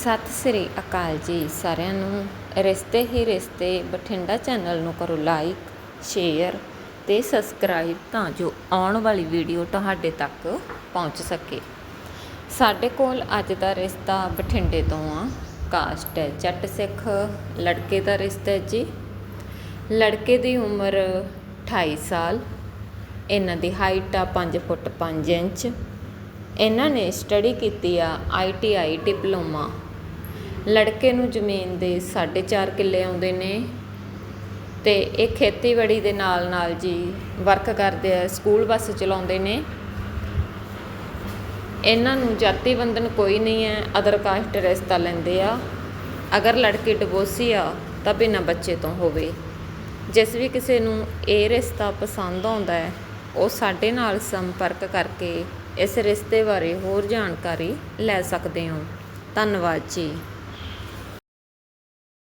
ਸਤਿ ਸ੍ਰੀ ਅਕਾਲ ਜੀ। ਸਾਰਿਆਂ ਨੂੰ ਰਿਸ਼ਤੇ ਹੀ ਰਿਸ਼ਤੇ, ਬਠਿੰਡਾ ਚੈਨਲ ਨੂੰ ਕਰੋ ਲਾਈਕ, ਸ਼ੇਅਰ ਤੇ ਸਬਸਕ੍ਰਾਈਬ ਤਾਂ ਜੋ ਆਉਣ ਵਾਲੀ ਵੀਡੀਓ ਤੁਹਾਡੇ ਤੱਕ ਪਹੁੰਚ ਸਕੇ। ਸਾਡੇ ਕੋਲ ਅੱਜ ਦਾ ਰਿਸ਼ਤਾ ਬਠਿੰਡੇ ਤੋਂ ਆ। ਕਾਸਟ ਹੈ ਜੱਟ ਸਿੱਖ, ਲੜਕੇ ਦਾ ਰਿਸ਼ਤਾ ਹੈ ਜੀ। ਲੜਕੇ ਦੀ ਉਮਰ 28 ਸਾਲ, ਇਹਨਾਂ ਦੀ ਹਾਈਟ ਆ 5 ਫੁੱਟ 5 ਇੰਚ। ਇਹਨਾਂ ਨੇ ਸਟੱਡੀ ਕੀਤੀ ਆ ਆਈਟੀਆਈ ਡਿਪਲੋਮਾ। ਲੜਕੇ ਨੂੰ ਜ਼ਮੀਨ ਦੇ 4.5 ਕਿੱਲੇ ਆਉਂਦੇ ਨੇ ਤੇ ਇਹ ਖੇਤੀਬਾੜੀ ਦੇ ਨਾਲ ਨਾਲ ਜੀ ਵਰਕ ਕਰਦੇ ਆ ਸਕੂਲ ਬੱਸ ਚਲਾਉਂਦੇ ਨੇ। ਇਹਨਾਂ ਨੂੰ ਜਾਤੀ ਬੰਧਨ ਕੋਈ ਨਹੀਂ ਹੈ ਅਦਰ ਕਾਸਟ ਰਿਸ਼ਤਾ ਲੈਂਦੇ ਆ। ਅਗਰ ਲੜਕੀ ਡਿਵੋਰਸੀ ਆ, ਤਾਂ ਬਿਨਾਂ ਬੱਚੇ ਤੋਂ ਹੋਵੇ। ਜਿਸ ਵੀ ਕਿਸੇ ਨੂੰ ਇਹ ਰਿਸ਼ਤਾ ਪਸੰਦ ਆਉਂਦਾ ਹੈ, ਉਹ ਸਾਡੇ ਨਾਲ ਸੰਪਰਕ ਕਰਕੇ ਇਸ ਰਿਸ਼ਤੇ ਬਾਰੇ ਹੋਰ ਜਾਣਕਾਰੀ ਲੈ ਸਕਦੇ ਹੋ। ਧੰਨਵਾਦ ਜੀ।